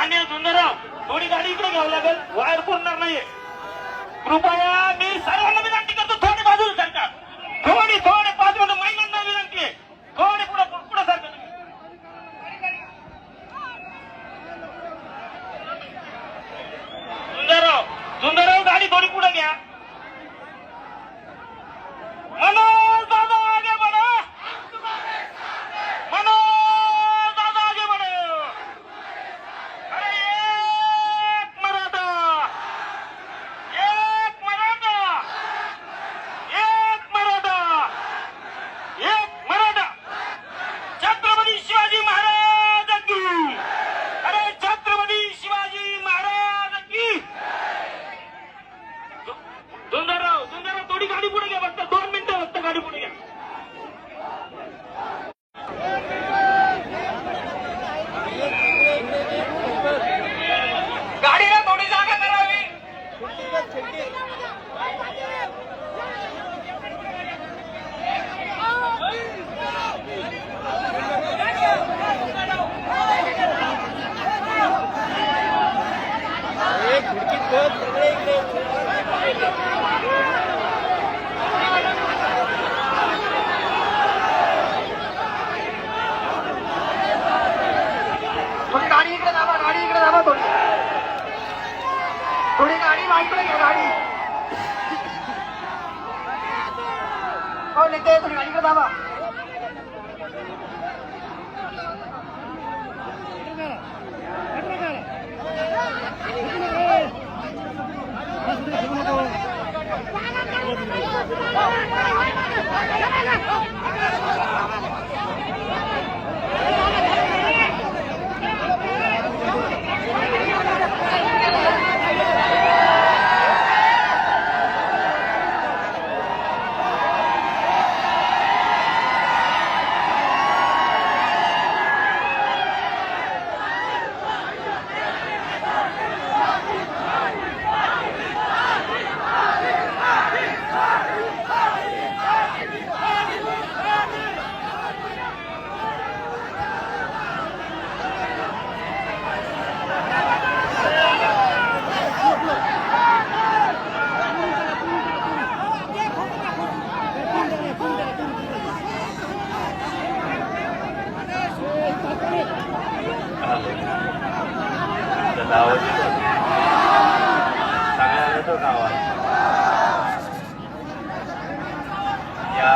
मान्य सुंदरराव थोडी गाडी इकडे घ्यावी लागेल. वायर पुरणार नाहीये. कृपया मी सर्वांना विनंती करतो थोडी बाजूला सरकार. थोडी थोडी पाच मिनिटं America! आवाज येतो चांगला येतो का आवाज या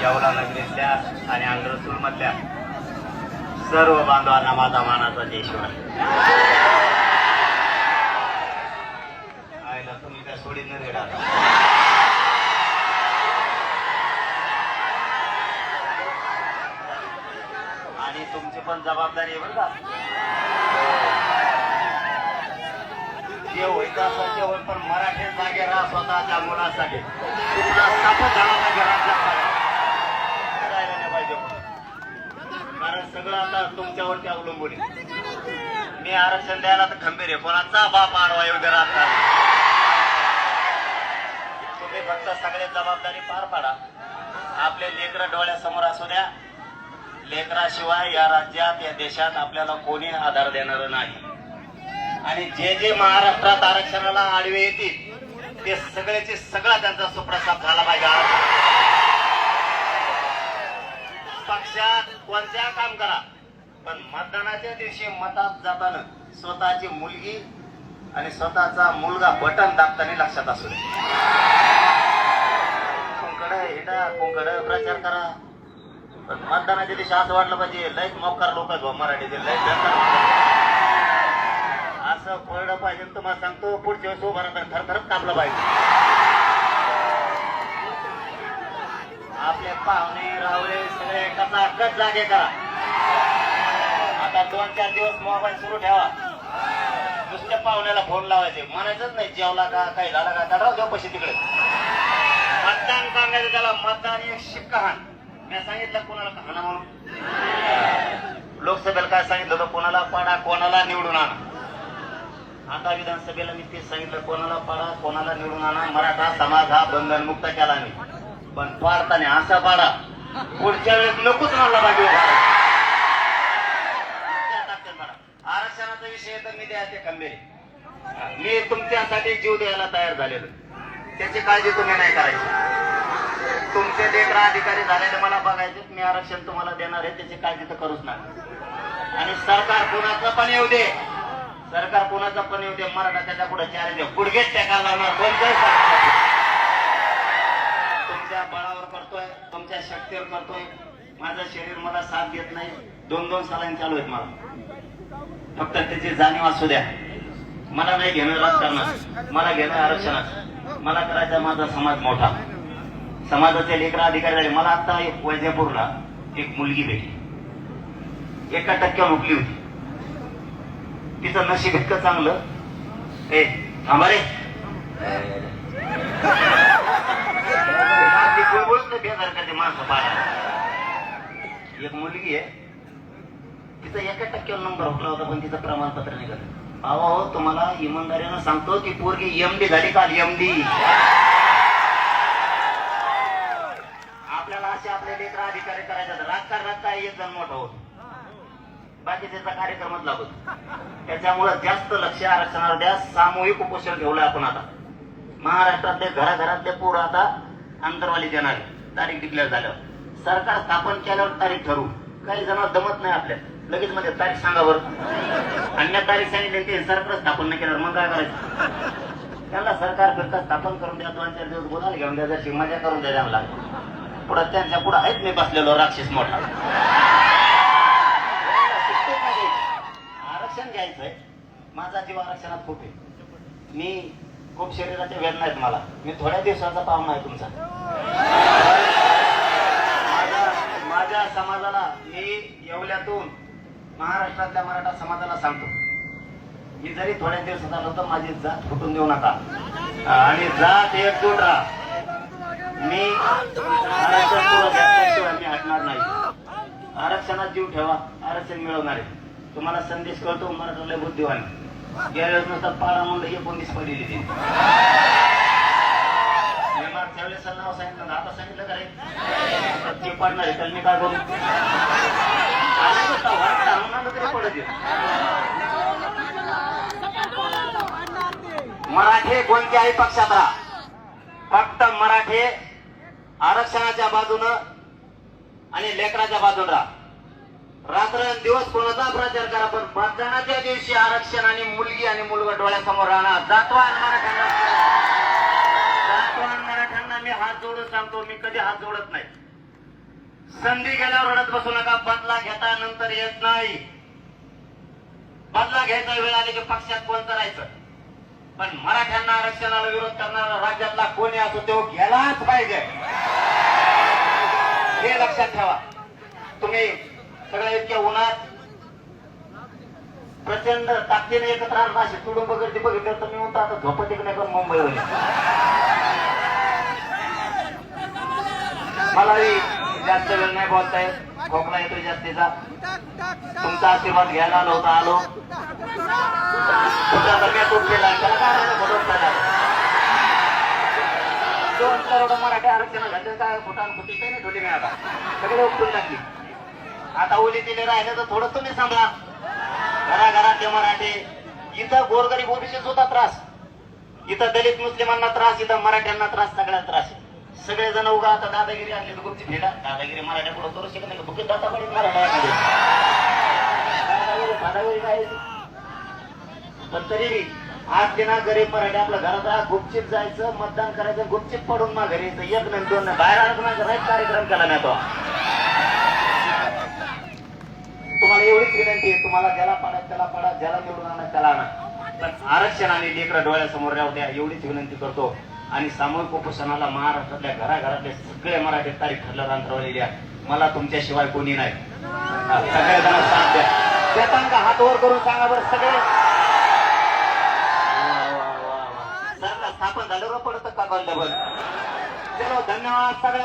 येवला नगरीतल्या आणि अंग्रसूर मधल्या सर्व बांधवांना माझा मानाचा जयश्वर आयला तुम्ही काय सोडीत नाही रेडा आणि तुमची पण जबाबदारी आहे बरं का? जे होईत असं ते होईल पण मराठी जागे राहा स्वतःच्या मुलासाठी. तुमचा स्थापन झाला पाहिजे राज्यात नाही पाहिजे कारण सगळं आता तुमच्यावरती अवलंबून आहे. मी आरक्षण द्यायला तर खंबीर आहे. कोणाचा बाप आडवा येऊ दे राहतात तुम्ही फक्त सगळे जबाबदारी पार पाडा. आपले लेकरं डोळ्यासमोर असू द्या. लेकराशिवाय या राज्यात या देशात आपल्याला कोणी आधार देणार नाही. आणि जे जे महाराष्ट्रात आरक्षणाला आडवे येतील ते सगळ्याचे सगळा त्यांचा सुप्रसाद झाला पाहिजे. पक्षात कोणत्या काम करा पण मतदानाच्या दिवशी मतात जाताना स्वतःची मुलगी आणि स्वतःचा मुलगा बटन दाबताना लक्षात असू दे. कोणकड हिडा कोणकड प्रचार करा. पण मतदानाच्या दिवशी आज वाटलं पाहिजे लयच मोकार लोक आहेत हो, बुवा मराठीचे असं पडलं पाहिजे तुम्हाला सांगतो पुढच्या वेळेस उभा राहता थरथरत कापलं पाहिजे. आपले पाहुणे रावळे सगळे कचाकच जागे करा आता दोन चार दिवस मोबाईल सुरू ठेवा. नुसत्या पाहुण्याला फोन लावायचे. म्हणायचंच नाही जेवला का काही झाला का? दडाव देऊ पैसे तिकडे. मतदान सांगायचं त्याला मतदान एक शिक्का हाण मी सांगितलं कोणाला हाणा म्हणून. लोकसभेला काय सांगितलं होतं कोणाला? पडा कोणाला निवडून आणा. आता विधानसभेला मी ते सांगितलं कोणाला पाडा कोणाला निवडून आणा. मराठा समाज हा बंधनमुक्त केला मी पण पाडताना असा पाडा पुढच्या वेळेस नकोच म्हणला पाहिजे हो आरक्षणाचा विषय तर मी द्यायचे ते मी तुमच्यासाठी जीव द्यायला तयार झालेलो त्याची काळजी तुम्ही नाही करायची. तुमचे लेकरा अधिकारी झालेले मला बघायचे मी आरक्षण तुम्हाला देणार आहे त्याची काळजी तर करूच नाही आणि सरकार कुणाचं पण येऊ दे. सरकार कोणाचं पण येऊ दे मराठा त्याच्या पुढे चार आहे. गुडघेच त्या लावणार कोणत्याही सरकारला. तुमच्या बळावर करतोय तुमच्या शक्तीवर करतोय. माझं शरीर मला साथ देत नाही. दोन दोन सालांनी चालू आहेत मला. फक्त त्याची जाणीव असू द्या. मला नाही घेणं राजकारणात मला घेणं आरक्षणात मला करायचा माझा समाज मोठा. समाजाचे लेकरा अधिकारी झाले मला आता एक वैजापूरला एक मुलगी भेटली. एका टक्क्यावर उठली होती. तिचं नशीब इतकं चांगलं. ए थांबा रे. बेजार करते माणसं पाहायला एक मुलगी आहे. तिचा एका टक्क्यावर नंबर उठला होता पण तिचं प्रमाणपत्र निघालं. अहो हो तुम्हाला इमानदारीनं सांगतो की पोरगी एमडी झाली काल एमडी आपल्याला असे आपले लेकर अधिकारी करायचे आहेत. राजकारणात काय एक जण मोठा होतो. बाकी त्याचा कार्यक्रमच लागतो त्याच्यामुळे जास्त लक्ष आरक्षणावर द्या. सामूहिक उपोषण ठेवलं आपण आता. महाराष्ट्रातले घराघरातले पूर आता अंतरवाली देणार तारीख डिक्लेअर झाल्यावर. सरकार स्थापन केल्यावर तारीख ठरवू. काही जण दमत नाही आपल्या. लगेच मध्ये तारीख सांगा बरं. अन्य तारीख सांगितली ते सरकार स्थापन नाही केल्यावर मग काय करायचं? त्यांना सरकार फिरता स्थापन करून द्या. दोन चार दिवस बोलायला घेऊन द्या. जशी मजा करून द्या त्यांना. पुढं त्यांच्या पुढं आहेत मी बसलेलो राक्षस मोठा. आरक्षण घ्यायचंय. माझा जीव आरक्षणात खूप आहे. मी खूप शरीराच्या वेदना आहेत मला. मी थोड्या दिवसाचा पाहुणा आहे तुमचा. माझ्या- माझ्या समाजाला मी येवल्यातून महाराष्ट्रातल्या मराठा समाजाला सांगतो मी जरी थोड्या दिवसात आलो तर माझी जात फुटून देऊ नका. आणि जात एकजूट राहा. मी आरक्षण मी हटणार नाही. आरक्षणात जीव ठेवा. आरक्षण मिळवणार. आहे तुम्हाला संदेश कळतो मराठाला बुद्धिवान. गेल्या वेळेस नुसतं पाडा म्हणलं एकोणतीस पडलेली ती. त्यावेळेस नाव सांगितलं ना, आता सांगितलं का रे? ते पडणार आहे मी काय करू? मराठे कोणत्याही पक्षात राहा? फक्त मराठे आरक्षणाच्या बाजूनं आणि लेकराच्या बाजून राहा. रात्र दिवस कोणाचा प्रचार करा पण मतदानाच्या दिवशी आरक्षण आणि मुलगी आणि मुलगा डोळ्यासमोर राहणार. जातवा मराठ्यांना. जातवान मराठ्यांना मी हात जोडून सांगतो मी कधी हात जोडत नाही. संधी गेल्यावर रडत बसू नका बदला घेता नंतर येत नाही. बदला घ्यायचा वेळ आली की पक्षात कोण करायचं पण मराठ्यांना आरक्षणाला विरोध करणारा राज्यातला कोणी असो तो गेलाच पाहिजे. हे लक्षात ठेवा. तुम्ही सगळ्या इतक्या उन्हात प्रचंड ताकदीने एकत्र आणला असे तुडूंब गर्दी बघितलं तर मी म्हणतो आता झोपत एक नाही पण मुंबई होईल. मलाही जास्त वेळ नाही बोलता येत. खोकला येतोय जास्तीचा. तुमचा आशीर्वाद घ्यायला आलो होता आलो. तुमच्या दरम्यान तुटलेला आहे. त्याला काय नाही म्हणून त्याला. दोन करोड मराठी आरक्षण घातले काय फुटान फुटी काही नाही ठेवली मी आता सगळे उपटून टाकली. आता ओली दिले राहिले तर थोडं तुम्ही सांगा घराघरात ते मराठी. इथं गोरगरीब ओबीसी होता त्रास. इथं दलित मुस्लिमांना त्रास इथं मराठ्यांना त्रास सगळ्यांना त्रास. सगळे सगळेजण उगा आता दादागिरी आणली गुप्ती फेला दादागिरी मराठ्या पुढे करू शकत नाही. दादा दादागिरी मराठा दादागिरी पण तरी आज ते ना गरीब मराठी आपल्या घरात राहा गुपचीप जायचं मतदान करायचं गुपचीप पडून मग घरी यायचं. एक नाही दोन नाही बाहेर आलं नाही राईट कार्यक्रम केला नाही तो. तुम्हाला एवढीच विनंती आहे तुम्हाला ज्याला पाडा त्याला पाडा ज्याला निवडून आणा त्याला आणा. पण आरक्षण आणि लेकरं डोळ्यासमोर राहू द्या एवढीच विनंती करतो. आणि सामूहिक उपोषणाला महाराष्ट्रातल्या घराघरातले सगळे मराठी तारीख ठरल्यावर अंतरवलेली आहे मला तुमच्याशिवाय कोणी नाही. हा, साथ द्या. देतान का हात वर करून सांगा बरं सगळे. वा, स्थापन झालं का पडतं का बंद बंद? चलो धन्यवाद सगळ्या.